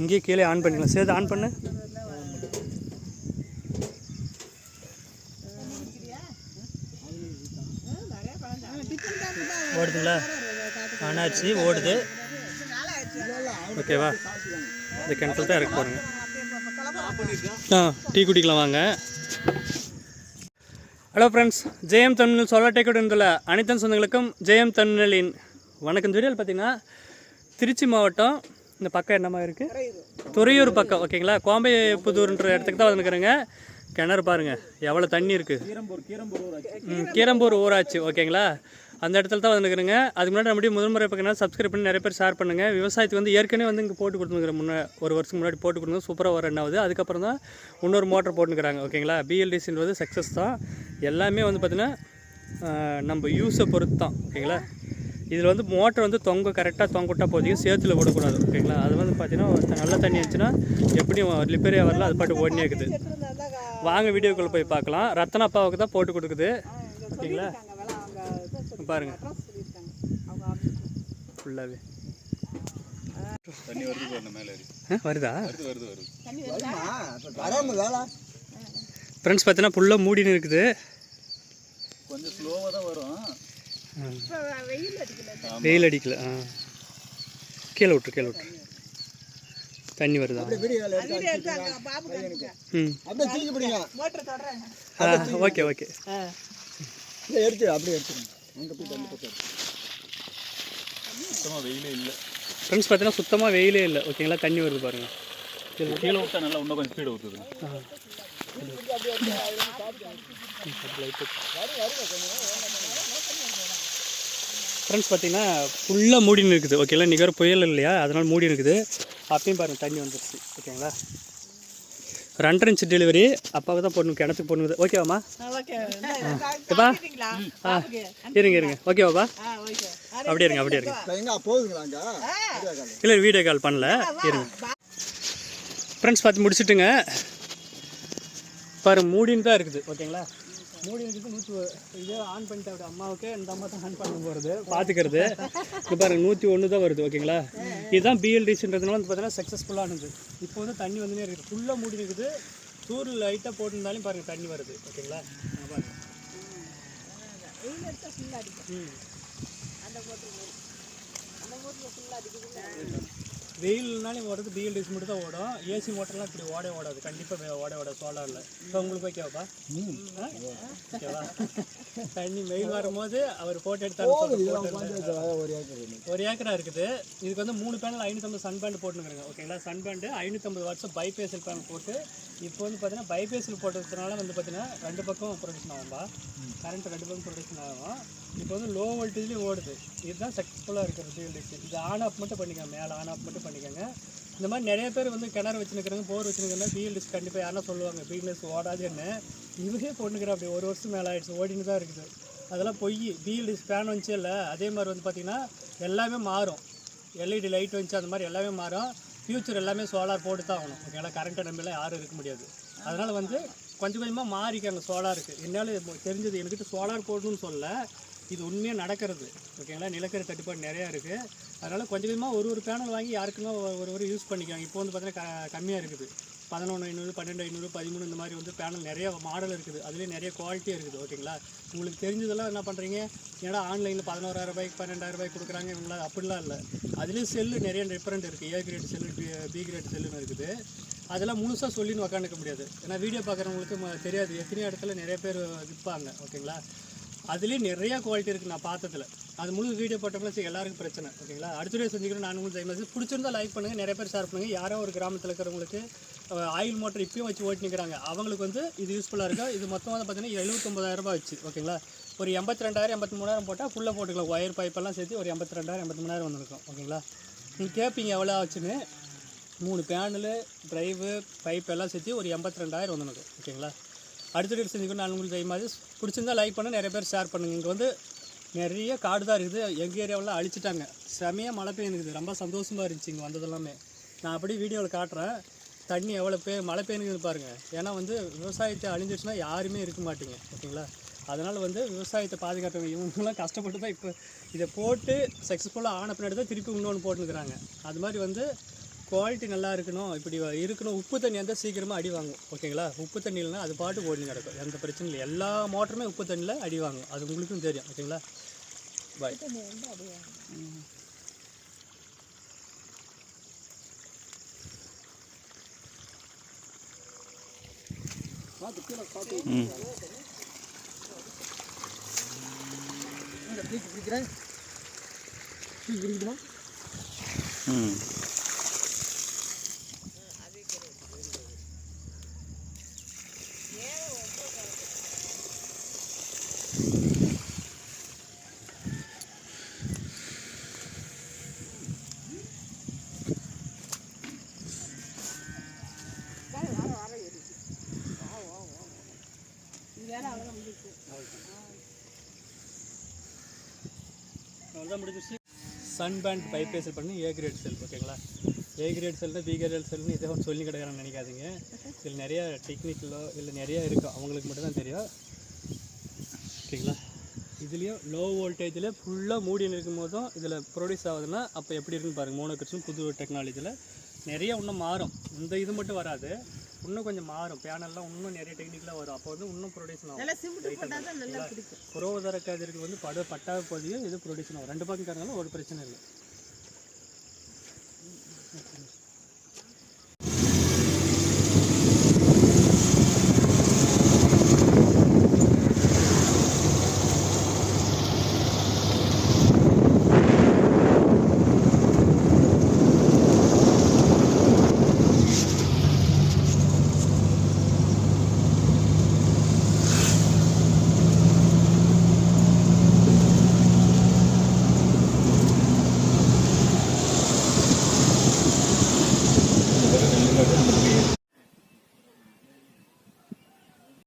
இங்கேயே கீழே ஆன் பண்ணிக்கலாம். சேர்த்து ஆன் பண்ணு. ஓடுதுங்களா? ஆனாச்சு ஓடுது. ஓகேவா இந்த கிணத்துல தான் இறக்க போகிறேங்க ஆ டீ குடிக்கலாம் வாங்க. ஹலோ ஃப்ரெண்ட்ஸ் ஜெயம் தமிழ் சொல்லாட்டை இருந்துள்ள அனைத்து சொந்தங்களுக்கும் ஜெயம் தமிழின் வணக்கம். ஜூரியல் பார்த்தீங்கன்னா திருச்சி மாவட்டம் இந்த பக்கம் என்னமா இருக்குது துறையூர் பக்கம் ஓகேங்களா? கோம்பை புதூர்ன்ற இடத்துக்கு தான் வந்துருக்குறேங்க. கிணறு பாருங்க எவ்வளோ தண்ணி இருக்குது கீரம்பூர் ஊராட்சி ஓகேங்களா? அந்த இடத்துல தான் வந்துருக்குறேங்க. அதுக்கு முன்னாடி நம்முடைய முதன்முறை பக்கம் சப்ஸ்கிரைப் பண்ணி நிறைய பேர் ஷேர் பண்ணுங்கள் விவசாயத்துக்கு வந்து ஏற்கனவே வந்து இங்கே போட்டு கொடுத்துருக்குற முன்னே ஒரு வருஷத்துக்கு முன்னாடி போட்டு கொடுத்து சூப்பராக வர என்னாவது அதுக்கப்புறம் தான் இன்னொரு மோட்டர் போட்டுக்கிறாங்க ஓகேங்களா? பிஎல்டிசின்றது சக்ஸஸ் தான். எல்லாமே வந்து பார்த்திங்கன்னா நம்ம யூஸை பொறுத்து தான் ஓகேங்களா? இதில் வந்து மோட்டர் வந்து தொங்க கரெக்டாக தொங்க விட்டா போதையும் சேத்துல விடக்கூடாது ஓகேங்களா அது வந்து பார்த்தீங்கன்னா நல்ல தண்ணி இருந்துச்சுன்னா எப்படியும் ரிப்பேரியாக வரல அது பாட்டு ஓடினே இருக்குது. வாங்க வீடியோக்குள்ளே போய் பார்க்கலாம். ரத்தன அப்பாவுக்கு தான் போட்டு கொடுக்குது. ஓகேங்களா? பாருங்க. ஃபுல்லாகவே தண்ணி வருது வருதா? வருது வருது வருது. வராம? வேலை ஃப்ரெண்ட்ஸ் பார்த்தீங்கன்னா ஃபுல்லாக மூடின்னு இருக்குது கொஞ்சம் ஸ்லோவாக தான் வரும் வெயில் அடிக்கல ஆ. கீழே விட்ரு கீழே விட்ரு தண்ணி வருதா? ம். ஆ ஓகே ஓகே. எடுத்து அப்படியே எடுத்துருங்க அங்கே போய் தண்ணி போட்டு சுத்தமாக வெயிலே இல்லை. ஃப்ரெண்ட்ஸ் பார்த்தீங்கன்னா சுத்தமாக வெயிலே இல்லை. ஓகேங்களா? தண்ணி வருது பாருங்கள் கீழே விட்டா நல்லா இன்னும் கொஞ்சம் ஸ்பீடு ஊற்றுது ஃப்ரெண்ட்ஸ் பார்த்தீங்கன்னா ஃபுல்லாக மூடின்னு இருக்குது. ஓகேங்களா நிகர் புயல் இல்லையா? அதனால் மூடி இருக்குது. அப்பயும் பாருங்கள் தண்ணி வந்துருச்சு. ஓகேங்களா ரெண்டரை இன்ச்சு டெலிவரி அப்பாவுக்கு தான் போடணும் கிணத்துக்கு போடணுது ஓகேவாம்மா எப்பா? ஆ. இருங்க இருங்க. ஓகேவாப்பா அப்படியே இருங்க அப்படியே இருங்க. இல்லை வீடியோ கால். பண்ணல. இருங்க. ஃப்ரெண்ட்ஸ் பார்த்து முடிச்சுட்டுங்க. பாரு மூடின்னு தான் இருக்குது. ஓகேங்களா மூடி இருக்குது நூற்றி இதே ஆன் பண்ணிட்டு அப்படி அம்மாவுக்கு இந்த அம்மா தான் ஆன் பண்ண போகிறது பார்த்துக்கிறது இப்போ பாருங்க நூற்றி ஒன்று தான் வருது ஓகேங்களா? இதுதான் பிஎல்டிசின்றதுனால வந்து பார்த்தீங்கன்னா சக்ஸஸ்ஃபுல்லானது இப்போ வந்து தண்ணி இருக்குது ஃபுல்லாக மூடி இருக்குது. தூர் லைட்டாக போட்டிருந்தாலும் பாருங்க தண்ணி வருது ஓகேங்களா? அங்க பாருங்க. ம் வெயில்னாலும் ஓடுறது பிஎல்டிசி மட்டும் தான் ஓடும். ஏசி மோட்டர்லாம் இப்படி ஓடே ஓடாது. கண்டிப்பாக ஓட ஓட சோலாரில். இப்போ உங்களுக்கு ஓகேவாப்பா ஆ? ஓகேவா தண்ணி வெயில் வரும்போது அவர் போட்டோ எடுத்தாரு ஒரு ஏக்கர் இருக்குது. இதுக்கு வந்து மூணு பேனல் ஐநூற்றம்பது சன் பேண்ட் போட்டுருக்குறேங்க ஓகேங்களா சன் பேண்டு ஐநூற்றம்பது வாட்ஸ் பைபேசல் பேனல் போட்டு இப்போ வந்து பார்த்தீங்கன்னா பைபேசல் போட்டதுனால வந்து பார்த்தீங்கன்னா ரெண்டு பக்கம் ப்ரொடக்ஷன் ஆகும்பா. கரண்ட் ரெண்டு பக்கம் ப்ரொடக்ஷன் ஆகும். இப்போ வந்து லோ வோல்டேஜ்லேயும் ஓடுது. இதுதான் சக்ஸஸ்ஃபுல்லாக இருக்கிற ஃபீல்டுக்கு இது ஆன் ஆஃப் மட்டும் பண்ணிக்கோங்க. மேலே ஆன் ஆஃப் மட்டும் பண்ணிக்கோங்க. இந்த மாதிரி நிறைய பேர் வந்து கிணறு வச்சுருக்கிறாங்க போர் வச்சுருக்காங்க ஃபீல்டுஸ் கண்டிப்பாக யாரா சொல்லுவாங்க ஃபீல்டுஸ் ஓடாதுன்னு. இவரே பொண்ணுக்கிற அப்படி ஒரு வருஷம் மேலே ஆகிடுச்சு ஓடின்னு தான் இருக்குது. அதெல்லாம் பொய். பிஎல்டிஸ் ஃபேன் வந்துச்சு இல்லை அதே மாதிரி வந்து பார்த்திங்கன்னா எல்லாமே மாறும். எல்இடி லைட் வந்துச்சு அந்த மாதிரி எல்லாமே மாறும். ஃப்யூச்சர் எல்லாமே சோலார் போட்டு தான் ஆகணும். ஓகேங்களா கரண்ட்டை நம்பிலாம் யாரும் இருக்க முடியாது. அதனால் வந்து கொஞ்சம் கொஞ்சமாக மாறிக்காங்க சோலாருக்கு என்னால் தெரிஞ்சது என்கிட்ட சோலார் போடணும்னு சொல்ல இது உண்மையாக நடக்கிறது. ஓகேங்களா நிலக்கரி தட்டுப்பாடு நிறையா இருக்குது அதனால் கொஞ்சம் கொஞ்சமாக ஒரு ஒரு பேனல் வாங்கி யாருக்குன்னா ஒரு ஒரு ஒரு யூஸ் பண்ணிக்கலாம் இப்போ வந்து பார்த்தீங்கன்னா க கம்மியாக இருக்குது. பதினொன்று ஐநூறு பன்னெண்டு ஐநூறு பதிமூணு இந்த மாதிரி வந்து பேனல் நிறைய மாடல் இருக்குது. அதுலேயே நிறைய குவாலிட்டி இருக்குது. ஓகேங்களா உங்களுக்கு தெரிஞ்சதெல்லாம் என்ன பண்ணுறீங்க ஏன்னா ஆன்லைனில் பதினோராயிரம் ரூபாய்க்கு பன்னெண்டாயிரம் ரூபாய்க்கு கொடுக்குறாங்க. இவங்களா அப்படிலாம் இல்லை. அதுலேயும் செல்லு நிறைய டிஃப்ரெண்ட் இருக்குது A grade cell B grade செல்லுன்னு இருக்குது. அதெல்லாம் முழுசாக சொல்லின்னு உக்காந்துக்க முடியாது. ஏன்னா வீடியோ பார்க்குறவங்களுக்கு தெரியாது. எத்தனையோ இடத்துல நிறைய பேர் விற்பாங்க ஓகேங்களா அதுலேயும் நிறைய குவாலிட்டி இருக்குது நான் பார்த்ததில். அது முழு வீடியோ போட்டோம்னா சரி எல்லாருக்கும் பிரச்சனை ஓகேங்களா அடுத்த வீடியோ செஞ்சுக்கிறேன் நான் உங்களுக்கு ஜெயமாசி பிடிச்சிருந்தா லைக் பண்ணுங்கள் நிறைய பேர் ஷேர் பண்ணுங்கள் யாரோ ஒரு கிராமத்தில் இருக்கிறவங்களுக்கு ஆயில் மோட்டர் இப்பயும் வச்சு ஓட்டி நிற்கிறாங்க அவங்களுக்கு வந்து இது யூஸ்ஃபுல்லாக இருக்கும் இது மொத்தம் வந்து பார்த்தீங்கன்னா எழுபத்தொம்பதாயிரம் ரூபாய் வச்சு ஓகேங்களா ஒரு எண்பத்தி ரெண்டாயிரம் எண்பத்தி மூணாயிரம் போட்டால் ஃபுல்லாக போட்டுக்கலாம் ஒயர் பைப்பெல்லாம் சேர்த்து ஒரு எண்பத்தி ரெண்டாயிரம் எண்பத்தி மூணாயிரம் வந்துருக்கும் ஓகேங்களா நீங்கள் கேட்பீங்க எவ்வளோ ஆச்சுன்னு? மூணு பேனலு ட்ரைவு பைப் எல்லாம் சேர்த்து ஒரு எண்பத்தி ரெண்டாயிரம் வந்துருக்கு ஓகேங்களா அடுத்த டேட் செஞ்சுக்கணும் நான் உங்களுக்கு செய்யும் மாதிரி. பிடிச்சிருந்தா லைக் பண்ண நிறைய பேர் ஷேர் பண்ணுங்கள் இங்கே வந்து நிறைய காடு தான் இருக்குது. எங்கள் ஏரியாவெல்லாம் அழிச்சிட்டாங்க. செமையாக மழை பெய்யுது. ரொம்ப சந்தோஷமாக இருந்துச்சு இங்கே வந்ததெல்லாமே. நான் அப்படியே வீடியோவில் காட்டுறேன். தண்ணி எவ்வளோ பே மழை பெய்யுதுன்னு பாருங்கள் ஏன்னா வந்து விவசாயத்தை அழிஞ்சிருச்சுன்னா யாருமே இருக்க மாட்டீங்க. ஓகேங்களா? அதனால் வந்து விவசாயத்தை பாதுகாத்தவங்க இவங்கெல்லாம் கஷ்டப்பட்டு தான் இப்போ இதை போட்டு சக்ஸஸ்ஃபுல்லாக ஆன பின்னாடி தான் திருப்பி இன்னொன்று போட்டுருக்குறாங்க அது மாதிரி வந்து குவாலிட்டி நல்லா இருக்கணும் இப்படி இருக்கணும். உப்பு தண்ணி இருந்தால் சீக்கிரமாக அடி வாங்கும். ஓகேங்களா? உப்பு தண்ணி இல்லைனா அது பாட்டு ஓடி கிடக்கும் எந்த பிரச்சனையும் இல்லை. எல்லா மோட்டருமே உப்பு தண்ணியில் அடி வாங்கும். அது உங்களுக்கும் தெரியும். ஓகேங்களா? பாய் பிடிக்கிறேன். ம். அதுதான் முடிஞ்சிச்சு சன் பேண்ட் பைப்பேசல் பண்ணி ஏ கிரேட் செல் ஓகேங்களா ஏ கிரேட் செல்னா பி கிரேட் செல்னு இதை ஒன்று சொல்லி கிடைக்கிறான்னு நினைக்காதீங்க. இதில் நிறையா டெக்னிக்கலோ இல்லை நிறையா இருக்கும் அவங்களுக்கு மட்டும்தான் தெரியும். ஓகேங்களா? இதுலேயும் லோ வோல்டேஜில் ஃபுல்லாக மூடின்னு இருக்கும் போதும் இதில் ப்ரொடியூஸ் ஆகுதுன்னா அப்போ எப்படி இருக்குன்னு பாருங்கள் மோனோ மோனோகிரிஸ்டும் புது டெக்னாலஜியில் நிறைய இன்னும் மாறும். இந்த இது மட்டும் வராது. இன்னும் கொஞ்சம் மாறும். பேனல்லாம் இன்னும் நிறைய டெக்னிக்கில் வரும். அப்போ வந்து இன்னும் ப்ரொடியூஷன் ஆகும். புரோதர கதிருக்கு வந்து பட பட்டா பகுதியும் இது ப்ரொடியூஷன் ஆகும். ரெண்டு பக்கம் காரணம் ஒரு பிரச்சனை இல்லை.